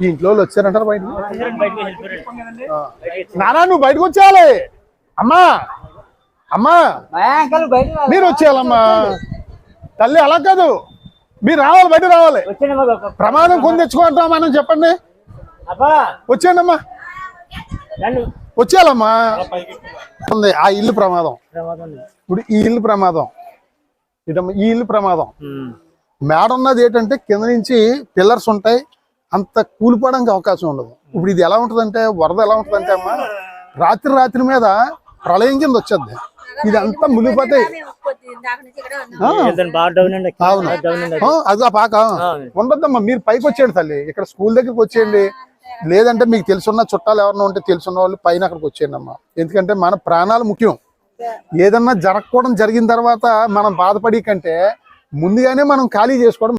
ఈ ఇంట్లో వచ్చారంటారు బయటకు? ఆ. నానా నువ్వు బయటకు వచ్చేయాలి. అమ్మా అమ్మా. బయట మీరు వచ్చేయాలమ్మా. తల్లి అలా కాదు. మీరు రావాలి బయట రావాలి. ప్రమాదం కొని తెచ్చుకుంటాం మనం చెప్పండి. వచ్చేయండి అమ్మా వచ్చేయాలమ్మా. ఉంది ఆ ఇల్లు ప్రమాదం. ఇప్పుడు ఈ ఇల్లు ప్రమాదం. ఇదమ్మా ఈ ఇల్లు ప్రమాదం. మేడ ఉన్నది ఏంటంటే కింద నుంచి పిల్లర్స్ ఉంటాయి. అంత కూలిపోవడానికి అవకాశం ఉండదు. ఇప్పుడు ఇది ఎలా ఉంటుందంటే వరద ఎలా ఉంటుందంటే అమ్మా రాత్రి రాత్రి మీద ప్రళయం కింద వచ్చేది ఇది అంతా మునిగిపోతాయి అవును. ఆ, అది ఆ పాక ఉండొద్దమ్మా మీరు పైకి వచ్చేయండి తల్లి. ఇక్కడ స్కూల్ దగ్గరికి వచ్చేయండి. లేదంటే మీకు తెలుసున్న చుట్టాలు ఎవరైనా ఉంటే తెలుసున్న వాళ్ళు పైన అక్కడికి వచ్చేయండి అమ్మా. ఎందుకంటే మన ప్రాణాలు ముఖ్యం. ఏదన్నా జరగకూడదు జరిగిన తర్వాత మనం బాధపడి కంటే ముందుగానే మనం ఖాళీ చేసుకోవడం